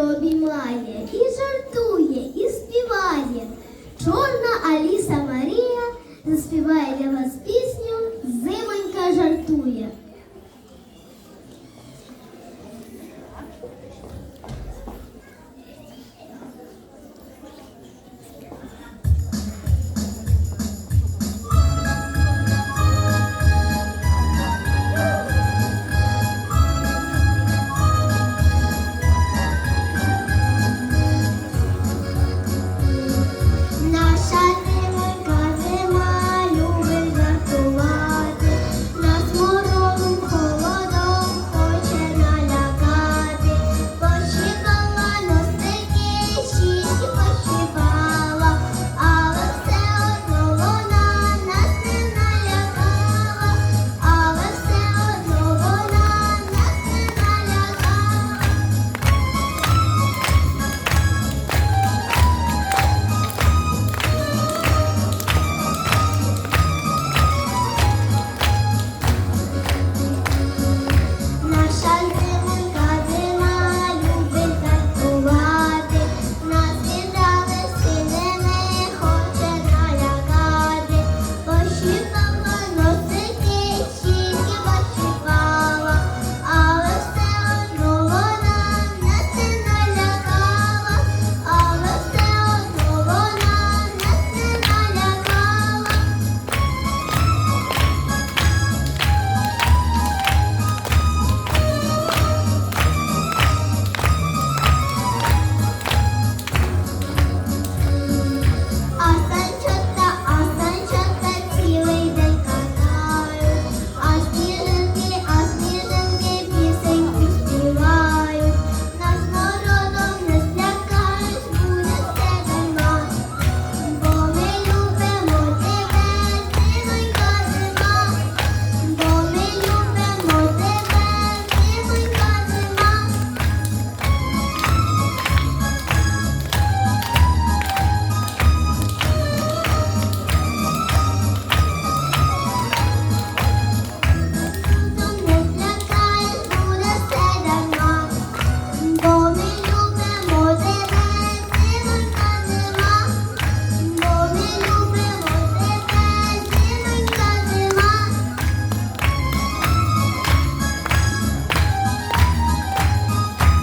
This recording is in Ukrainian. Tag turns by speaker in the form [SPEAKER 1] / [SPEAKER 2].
[SPEAKER 1] добре обіймає, і жартує, і співає. Чорна Аліса Марія заспіває для вас пісню, зимонька жартує. Oh.